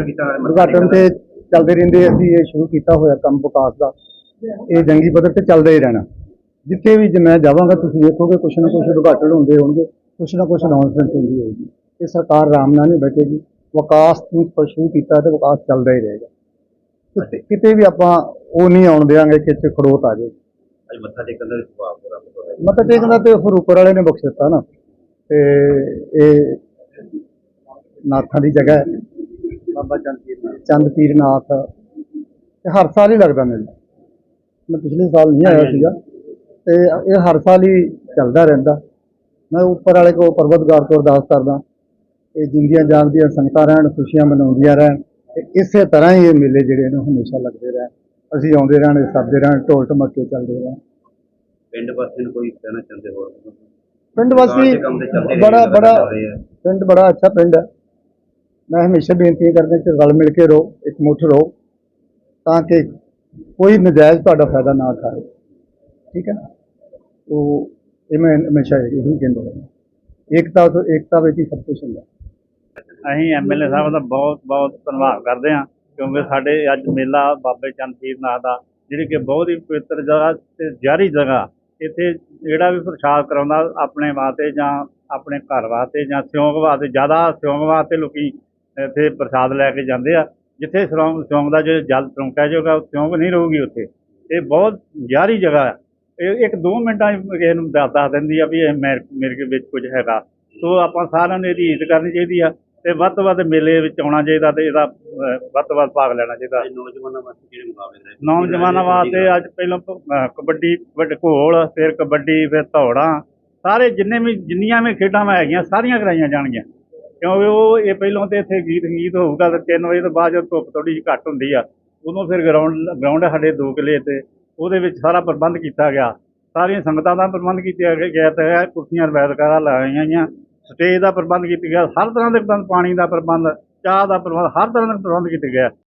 ਉਦਘਾਟਨ ਤੇ ਚੱਲਦੇ ਰਹਿੰਦੇ ਅਸੀਂ ਇਹ ਸ਼ੁਰੂ ਕੀਤਾ ਹੋਇਆ ਕੰਮ ਵਿਕਾਸ ਦਾ। ਇਹ ਜੰਗੀ ਪੱਧਰ ਤੇ ਚੱਲਦਾ ਹੀ ਰਹਿਣਾ। ਜਿੱਥੇ ਵੀ ਮੈਂ ਜਾਵਾਂਗਾ ਤੁਸੀਂ ਵੇਖੋਗੇ ਕੁਛ ਨਾ ਕੁਛ ਉਦਘਾਟਨ ਹੁੰਦੇ ਹੋਣਗੇ ਕੁਛ ਨਾ ਕੁਛ ਅਨਾਉਂਸਮੈਂਟ ਹੁੰਦੀ ਹੋਏਗੀ। ਇਹ ਸਰਕਾਰ ਆਰਾਮ ਨਾਲ ਨਹੀਂ ਬੈਠੇਗੀ। ਵਿਕਾਸ ਨੂੰ ਸ਼ੁਰੂ ਕੀਤਾ ਤੇ ਵਿਕਾਸ ਚੱਲਦਾ ਹੀ ਰਹੇਗਾ। ਕਿਤੇ- ਕਿਤੇ ਵੀ ਆਪਾਂ ਉਹ ਨਹੀਂ ਆਉਣ ਦੇਵਾਂਗੇ ਕਿ ਇੱਥੇ ਖੜੋਤ ਆ ਜਾਏ। ਅੱਜ ਮੱਥਾ ਟੇਕਣ ਦਾ ਸੁਭਾਅ ਪੂਰਾ ਹੋ ਰਿਹਾ ਮੱਥਾ ਟੇਕਣ ਦਾ ਤੇ ਫਿਰ ਉੱਪਰ ਵਾਲੇ ਨੇ ਬਖਸ਼ ਦਿੱਤਾ ਨਾ। ਤੇ ਇਹ ਨਾਥਾਂ ਦੀ ਜਗ੍ਹਾ ਹੈ। ਬਾਬਾ ਚੰਦ ਪੀਰ ਨਾਥ। ਚੰਦ ਪੀਰ ਨਾਥ। ਤੇ ਹਰ ਸਾਲ ਹੀ ਲੱਗਦਾ ਮੇਲਾ ਮੈਂ ਪਿਛਲੇ ਸਾਲ ਨਹੀਂ ਆਇਆ ਸੀਗਾ। ਤੇ ਇਹ ਹਰ ਸਾਲ ਹੀ ਚੱਲਦਾ ਰਹਿੰਦਾ। ਮੈਂ ਉੱਪਰ ਵਾਲੇ ਕੋ ਪਰਵਤਗਾਰ ਤੋਂ ਅਰਦਾਸ ਕਰਦਾ। ਇਹ ਜਿੰਦੀਆਂ ਜਾਗਦੀਆਂ ਸੰਗਤਾਂ ਰਹਿਣ ਖੁਸ਼ੀਆਂ ਮਨਾਉਂਦੀਆਂ ਰਹਿਣ। ਤੇ ਇਸੇ ਤਰ੍ਹਾਂ ਹੀ ਇਹ ਮੇਲੇ ਜਿਹੜੇ ਨੇ ਹਮੇਸ਼ਾ ਲੱਗਦੇ ਰਹਿਣ। ਅਸੀਂ ਆਉਂਦੇ ਰਹਿਣ ਸੱਦੇ ਰਹਿਣ ਢੋਲ ਢਮੱਕੇ ਚੱਲਦੇ ਰਹਿਣ। ਪਿੰਡ ਵਾਸੀ ਨੂੰ ਕੋਈ ਕਹਿਣਾ ਚਾਹੁੰਦੇ ਹੋਰ? ਪਿੰਡ ਵਾਸੀ ਬੜਾ ਬੜਾ। ਪਿੰਡ ਬੜਾ ਅੱਛਾ ਪਿੰਡ ਹੈ। ਮੈਂ ਹਮੇਸ਼ਾ ਬੇਨਤੀ ਕਰਦਾ ਕਿ ਰਲ ਮਿਲ ਕੇ ਰਹੋ ਇੱਕ ਮੁੱਠ ਰਹੋ, ਤਾਂ ਕਿ ਕੋਈ ਨਜਾਇਜ਼ ਤੁਹਾਡਾ ਫਾਇਦਾ ਨਾ ਉਠਾਏ। ਠੀਕ ਹੈ ਉਹ ਇਹ ਮੈਂ ਹਮੇਸ਼ਾ ਇਹੀ ਕਹਿੰਦਾ ਹਾਂ। ਏਕਤਾ ਤੋਂ ਏਕਤਾ ਵਿੱਚ ਹੀ ਸਭ ਕੁਝ ਹੁੰਦਾ। ਅਸੀਂ ਐਮਐਲਏ ਸਾਹਿਬ ਦਾ ਬਹੁਤ ਬਹੁਤ ਧੰਨਵਾਦ ਕਰਦੇ ਹਾਂ, ਕਿਉਂਕਿ ਸਾਡੇ ਅੱਜ ਮੇਲਾ ਬਾਬੇ ਚੰਦ ਪੀਰ ਨਾਥ ਦਾ, ਜਿਹੜੀ ਕਿ ਬਹੁਤ ਹੀ ਪਵਿੱਤਰ ਜਗ੍ਹਾ ਤੇ ਜਾਰੀ ਜਗ੍ਹਾ, ਇੱਥੇ ਜਿਹੜਾ ਵੀ ਪ੍ਰਸ਼ਾਦ ਕਰਾਉਂਦਾ, ਆਪਣੇ ਵਾਸਤੇ ਜਾਂ ਆਪਣੇ ਘਰ ਵਾਸਤੇ ਜਾਂ ਸਿਉਂਕ ਵਾਸਤੇ, ਜ਼ਿਆਦਾ ਸਿਉਂਕ ਵਾਸਤੇ ਲੋਕੀ ਇੱਥੇ ਪ੍ਰਸ਼ਾਦ ਲੈ ਕੇ ਜਾਂਦੇ ਆ ਜਿੱਥੇ ਸਿਉਂਕ ਸਿਉਂਕ ਦਾ ਜੇ ਜਲ ਤਰੁੰਕਿਆ ਜਾਊਗਾ ਸਿਉਂਕ ਨਹੀਂ ਰਹੂਗੀ ਉੱਥੇ। ਇਹ ਬਹੁਤ ਜਾਰੀ ਜਗ੍ਹਾ ਹੈ। ਇਹ ਇੱਕ ਦੋ ਮਿੰਟਾਂ ਕਿਸੇ ਨੂੰ ਦੱਸ ਦੱਸ ਦਿੰਦੀ ਆ ਵੀ ਇਹ ਮੇਰੇ ਵਿੱਚ ਕੁਝ ਹੈਗਾ। ਸੋ ਆਪਾਂ ਸਾਰਿਆਂ ਨੂੰ ਇਹਦੀ ਇੱਜ਼ਤ ਕਰਨੀ ਚਾਹੀਦੀ ਆ ਤੇ ਵੱਧ ਤੋਂ ਵੱਧ ਮੇਲੇ ਵਿੱਚ ਆਉਣਾ ਚਾਹੀਦਾ ਤੇ ਇਹਦਾ ਵੱਧ ਤੋਂ ਵੱਧ ਭਾਗ ਲੈਣਾ ਚਾਹੀਦਾ। ਨੌਜਵਾਨਾਂ ਵਾਸਤੇ ਜਿਹੜੇ ਮੁਕਾਬਲੇ ਰਹੇ ਨੌਜਵਾਨਾਂ ਵਾਸਤੇ ਅੱਜ ਪਹਿਲਾਂ ਕਬੱਡੀ ਘੋਲ ਫਿਰ ਕਬੱਡੀ ਫਿਰ ਧੌੜਾਂ। ਸਾਰੇ ਜਿੰਨੇ ਵੀ ਜਿੰਨੀਆਂ ਵੀ ਖੇਡਾਂ ਮੈਂ ਹੈਗੀਆਂ ਸਾਰੀਆਂ ਕਰਾਈਆਂ ਜਾਣਗੀਆਂ। ਕਿਉਂਕਿ ਉਹ ਇਹ ਪਹਿਲਾਂ ਤੇ ਇੱਥੇ ਗੀਤ ਸੰਗੀਤ ਹੋਊਗਾ ਤੇ 3 ਵਜੇ ਤੋਂ ਬਾਅਦ ਜਦੋਂ ਧੁੱਪ ਥੋੜੀ ਜਿਹੀ ਘੱਟ ਹੁੰਦੀ ਆ, ਉਦੋਂ ਫਿਰ ਗਰਾਊਂਡ ਗਰਾਊਂਡ ਸਾਡੇ ਦੋ ਕਿਲੇ ਤੇ, ਉਹਦੇ ਵਿੱਚ ਸਾਰਾ ਪ੍ਰਬੰਧ ਕੀਤਾ ਗਿਆ। ਸਾਰੀਆਂ ਸੰਗਤਾਂ ਦਾ ਪ੍ਰਬੰਧ ਕੀਤਾ ਗਿਆ ਗਿਆ ਤੇ ਕੁਰਸੀਆਂ ਵੈਦਕਾਰਾਂ ਲਾਈਆਂ ਗਈਆਂ। ਸਟੇਜ ਦਾ ਪ੍ਰਬੰਧ ਕੀਤਾ ਗਿਆ, ਹਰ ਤਰ੍ਹਾਂ ਦੇ ਪ੍ਰਬੰਧ, ਪਾਣੀ ਦਾ ਪ੍ਰਬੰਧ, ਚਾਹ ਦਾ ਪ੍ਰਬੰਧ, ਹਰ ਤਰ੍ਹਾਂ ਦਾ ਪ੍ਰਬੰਧ ਕੀਤਾ ਗਿਆ